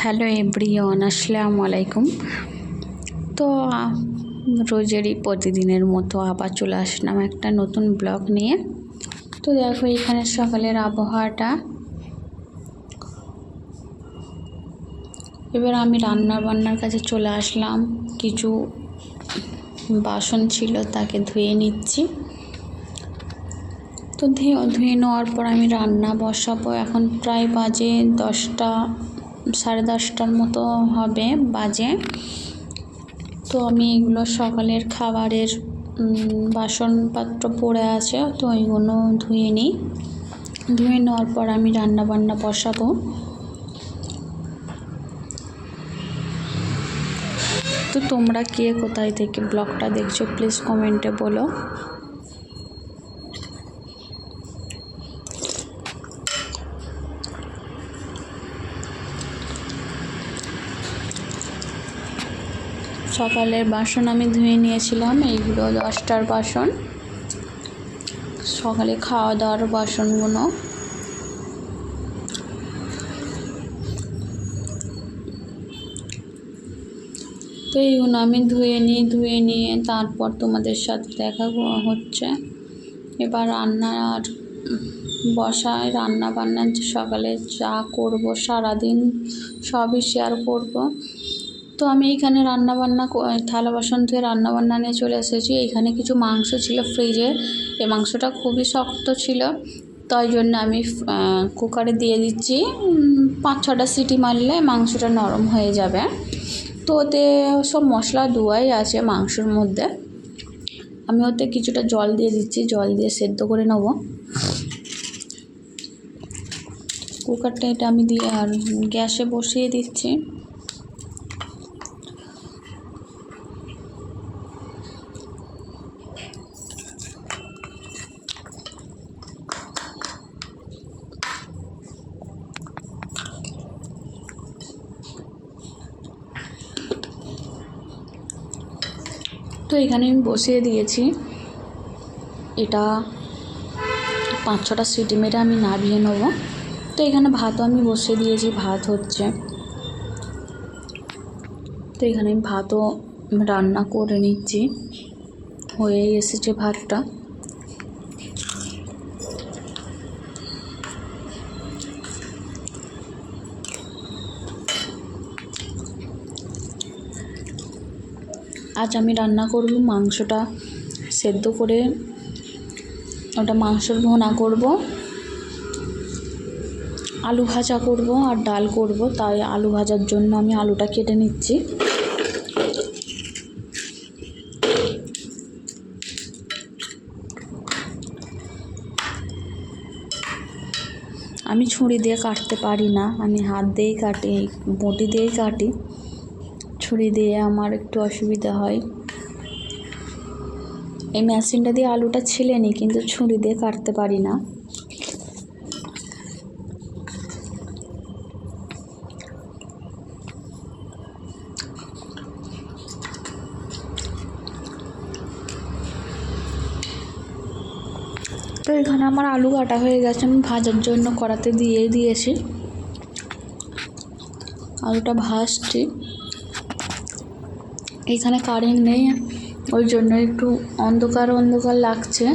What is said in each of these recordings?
Hello everyone আসসালামু আলাইকুম তো, রোজেরই প্রতিদিনের মতো আবার চলে আসলাম একটা নতুন ব্লগ নিয়ে। তো দেখো, এখানে সকালের আবহাওয়াটা। এবার আমি রান্না বান্নার কাছে চলে আসলাম। কিছু বাসন ছিল, তাকে ধুয়ে নিচ্ছি। তো ধুয়ে ধুয়ে নেওয়ার পর আমি রান্না বসাবো। এখন প্রায় বাজে দশটা সাড়ে দশটার মতো হবে, বাজে। তো আমি এগুলো সকালের খাবারের বাসনপত্র পড়ে আছে, তো ওইগুলো ধুয়ে নিই। ধুয়ে নেওয়ার পর আমি রান্না বান্না বসাবো। তো তোমরা কে কোথায় থেকে ব্লগটা দেখছ প্লিজ কমেন্টে বলো। সকালের বাসন আমি ধুয়ে নিয়েছিলাম, এইগুলো দশটার বাসন। সকালে খাওয়া দাওয়ার বাসনগুলো। তো এইগুলো আমি ধুয়ে নিই, ধুয়ে নিয়ে তারপর তোমাদের সাথে দেখা হচ্ছে। এবার রান্নার বসায় রান্না বান্না যে সকালে যা করব সারাদিন সবই শেয়ার করব। তো আমি এইখানে রান্না বান্না ক- থালা বাসন ধুয়ে রান্না বান্না নিয়ে চলে এসেছি। এখানে কিছু মাংস ছিল ফ্রিজে। এই মাংসটা খুবই শক্ত ছিল। তাই জন্য আমি কুকারে দিয়ে দিচ্ছি। পাঁচ ছটা সিটি মারলে মাংসটা নরম হয়ে যাবে। তো ওতে সব মশলা দেওয়াই আছে মাংসর মধ্যে। আমি ওতে কিছুটা জল দিয়ে দিচ্ছি। জল দিয়ে সেদ্ধ করে নেব। কুকারটা এটা আমি দিয়ে আর গ্যাসে বসিয়ে দিচ্ছি। তো এখানে আমি বসিয়ে দিয়েছি। এটা পাঁচ ছটা সিটি মেরে আমি নামিয়ে নেব। তো এখানে ভাতও আমি বসিয়ে দিয়েছি, ভাত হচ্ছে। তো এখানে আমি ভাতও রান্না করে নিচ্ছি। হয়েই এসেছে ভাতটা। আজ আমি রান্না করব মাংসটা সেদ্ধ করে, ওটা মাংসর ভোনা করব। আলু ভাজা করব আর ডাল করব, তাই আলু ভাজার জন্য আমি আলুটা কেটে নিচ্ছি। আমি ছুরি দিয়ে কাটতে পারি না, আমি হাত দিয়েই কাটি, বটি দিয়েই কাটি। ছুরি দিয়ে আমার একটু অসুবিধা হয়। এই মেশিনটা দিয়ে আলুটা ছিলে নিই কিন্তু ছুরি দিয়ে কাটতে পারি না। তো এখানে আমার আলু কাটা হয়ে গেছে, আমি ভাজার জন্য কড়াতে দিয়ে দিয়েছি। আলুটা ভাজছি। এখানে কারেন্ট নেই, ওই জন্য একটু অন্ধকার অন্ধকার লাগছে।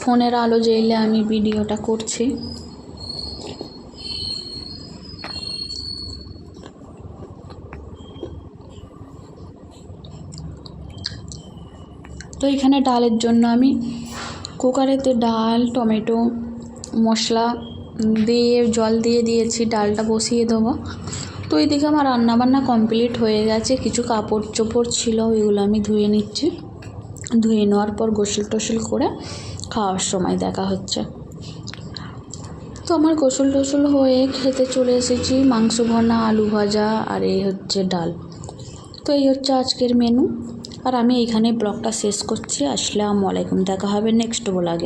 ফোনের আলো জ্বেলে আমি ভিডিওটা করছি। তো এখানে ডালের জন্য আমি কুকারেতে ডাল, টমেটো, মশলা দিয়ে জল দিয়ে দিয়েছি, ডালটা বসিয়ে দেবো। তো এইদিকে আমার রান্নাবান্না কমপ্লিট হয়ে গেছে। কিছু কাপড় চোপড় ছিল, ওইগুলো আমি ধুয়ে নিচ্ছি। ধুয়ে নেওয়ার পর গোসল টোসল করে খাওয়ার সময় দেখা হচ্ছে। তো আমার গোসল টোসল হয়ে খেতে চলে এসেছি মাংস ভর্না, আলু ভাজা আর এই হচ্ছে ডাল। তো এই হচ্ছে আজকের মেনু আর আমি এইখানে ব্লগটা শেষ করছি। আসসালামু আলাইকুম। দেখা হবে নেক্সট ব্লগে